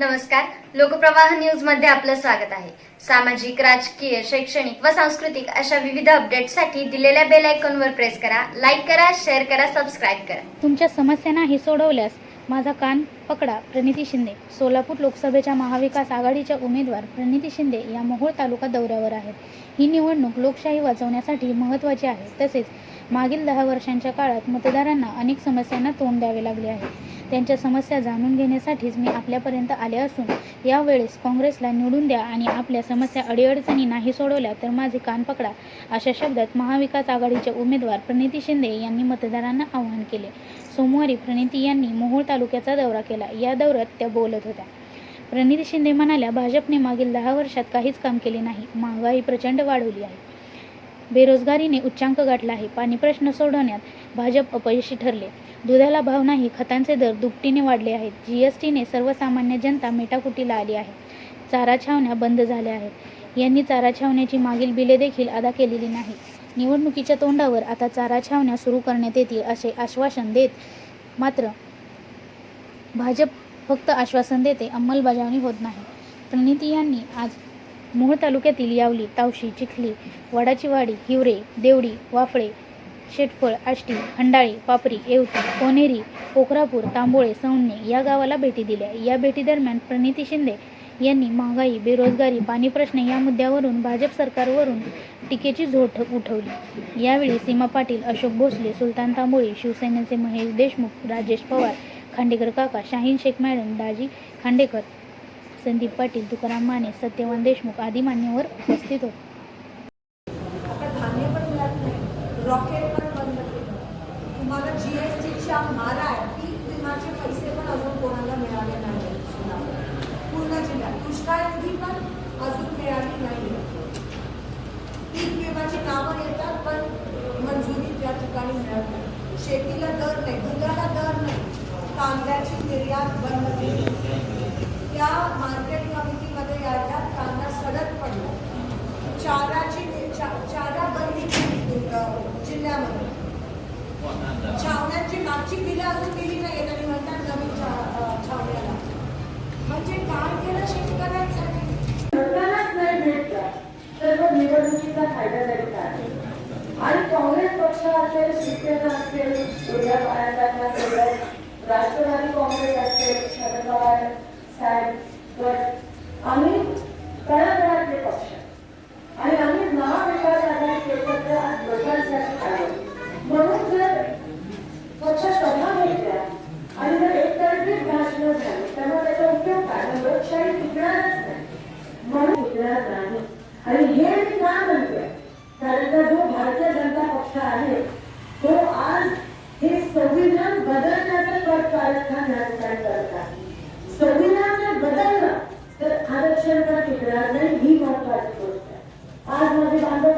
नमस्कार. लोकप्रवाह न्यूजमध्ये आपलं स्वागत आहे. सामाजिक राजकीय शैक्षणिक व सांस्कृतिक अशा विविध अपडेटसाठी दिलेल्या बेल आयकॉनवर प्रेस करा लाईक करा शेअर करा सबस्क्राईब करा. तुमच्या समस्या नाही सोडवल्यास माझा कान पकडा प्रणिती शिंदे. सोलापूर लोकसभेच्या महाविकास आघाडीच्या उमेदवार प्रणिती शिंदे या मोहोळ तालुका दौऱ्यावर आहेत. ही निवडणूक लोकशाही वाचवण्यासाठी महत्त्वाची आहे. तसेच मागील दहा वर्षांच्या काळात मतदारांना अनेक समस्यांना तोंड द्यावे लागले आहे. त्यांच्या समस्या जाणून घेण्यासाठीच मी आपल्यापर्यंत आले असून यावेळेस काँग्रेसला निवडून द्या आणि आपल्या समस्या अडीअडचणी नाही सोडवल्या तर माझे कान पकडा अशा शब्दात महाविकास आघाडीचे उमेदवार प्रणिती शिंदे यांनी मतदारांना आवाहन केले. सोमवारी प्रणिती यांनी मोहोळ तालुक्याचा दौरा केला. या दौऱ्यात त्या बोलत होत्या. प्रणिती शिंदे म्हणाल्या भाजपने मागील दहा वर्षात काहीच काम केले नाही. महागाई प्रचंड वाढवली आहे. बेरोजगारीने उच्चांक गाठला आहे. पाणी प्रश्न सोडवण्यात भाजप अपयशी ठरले. दुधाला भाव नाही खतांचे दर दुपटीने वाढले आहेत. जी एस टीने सर्वसामान्य जनता मेटाकुटीला आली आहे. चारा छावण्या बंद झाल्या आहेत. यांनी चारा छावण्याची मागील बिले देखील अदा केलेली नाही. निवडणुकीच्या तोंडावर आता चारा छावण्या सुरू करण्यात येतील असे आश्वासन देत मात्र भाजप फक्त आश्वासन देते अंमलबजावणी होत नाही. प्रणिती यांनी आज मोह तालुक्यातील यावली तावशी चिखली वडाची वाडी हिवरे देवडी वाफळे शेटफळ आष्टी हंडाळे पापरी येवती कोनेरी पोखरापूर तांबोळे सौन्ये या गावाला भेटी दिल्या. या भेटीदरम्यान प्रणिती शिंदे यांनी महागाई बेरोजगारी पाणी प्रश्न या मुद्द्यावरून भाजप सरकारवरून टीकेची झोड उठवली. यावेळी सीमा पाटील अशोक भोसले सुलतान तांबोळी शिवसेनेचे महेश देशमुख राजेश पवार खांडेकर काका शाहीन शेख मॅडम दाजी खांडेकर संदीप पाटील तुकाराम माने सत्यवान देशमुख आदी मान्यवर उपस्थित होते. तुम्हाला मारा पीक विमाचे पैसे पण अजून कोणाला मिळाले नाही पूर्ण जिल्ह्यात. दुष्काळ निधी पण अजून मिळाली नाही पीक विमाची नावं येतात पण मंजुरी त्या ठिकाणी मिळत नाही. शेतीला दर नाही दुधाला दर नाही. कांद्याची निर्यात बंद केली. त्या नाशिक मागची अजून दिली नाही आणि म्हणतात नवीन छावण्याला म्हणजे काय केलं शेतकऱ्यांसाठी? सरकारलाच नाही भेटला. तर मग निवडणुकीचा फायदा तरी काय आणि काँग्रेस पक्ष असेल शिवसेना असेल उद्या पाण्याचा सोबत राष्ट्रवादी काँग्रेस असेल शरद पवार साहेब गट आम्ही तळागळातले पक्ष. आणि आम्ही महाविकास आघाडी एकत्र आज लोकांसाठी आलो. म्हणून जर फक्त सभा घेतल्या आणि जर एकतर्फीच भाषणं झाली तर मग त्याचा उपयोग काय मग लोकशाही टिकणारच नाही म्हणून टिकणार नाही आणि हे मी का म्हणते? कारण का जो भारतीय जनता पक्ष आहे तो आज हे संविधान बदलण्याचं कर कारस्थान या ठिकाणी करत आहे. संविधान जर बदललं तर आरक्षण का टिकणार नाही? ही महत्वाची गोष्ट आहे. आज माझे बांधव